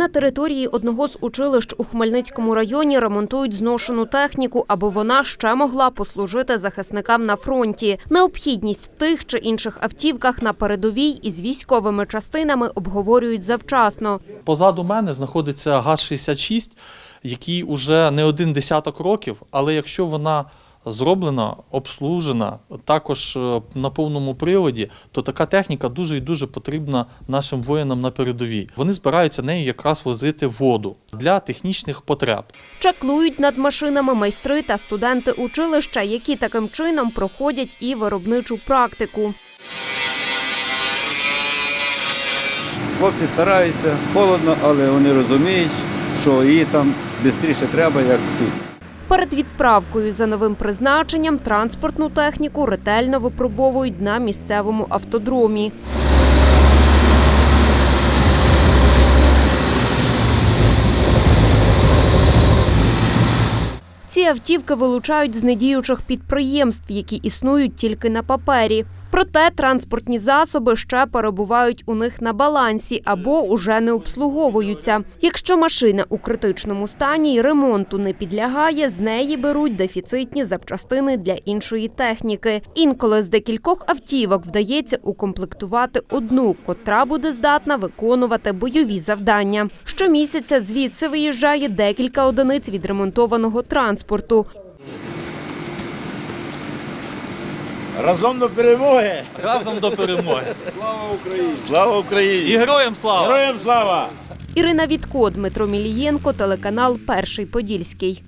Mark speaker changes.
Speaker 1: На території одного з училищ у Хмельницькому районі ремонтують зношену техніку, аби вона ще могла послужити захисникам на фронті. Необхідність в тих чи інших автівках на передовій із військовими частинами обговорюють завчасно.
Speaker 2: Позаду мене знаходиться ГАЗ-66, який уже не один десяток років, але якщо вона зроблена, обслужена, також е, на повному приводі, то така техніка дуже і дуже потрібна нашим воїнам на передовій. Вони збираються нею якраз возити воду для технічних потреб.
Speaker 1: Чаклують над машинами майстри та студенти училища, які таким чином проходять і виробничу практику.
Speaker 3: Хлопці стараються, холодно, але вони розуміють, що її там швидше треба, як тут.
Speaker 1: Перед відправкою за новим призначенням транспортну техніку ретельно випробовують на місцевому автодромі. Ці автівки вилучають з недіючих підприємств, які існують тільки на папері. Проте транспортні засоби ще перебувають у них на балансі або уже не обслуговуються. Якщо машина у критичному стані й ремонту не підлягає, з неї беруть дефіцитні запчастини для іншої техніки. Інколи з декількох автівок вдається укомплектувати одну, котра буде здатна виконувати бойові завдання. Щомісяця звідси виїжджає декілька одиниць відремонтованого транспорту.
Speaker 4: Разом до перемоги!
Speaker 2: Разом до перемоги!
Speaker 4: Слава Україні! Слава Україні!
Speaker 2: І героям слава!
Speaker 4: Героям слава!
Speaker 1: Ірина Вітко, Дмитро Мілієнко, телеканал Перший Подільський.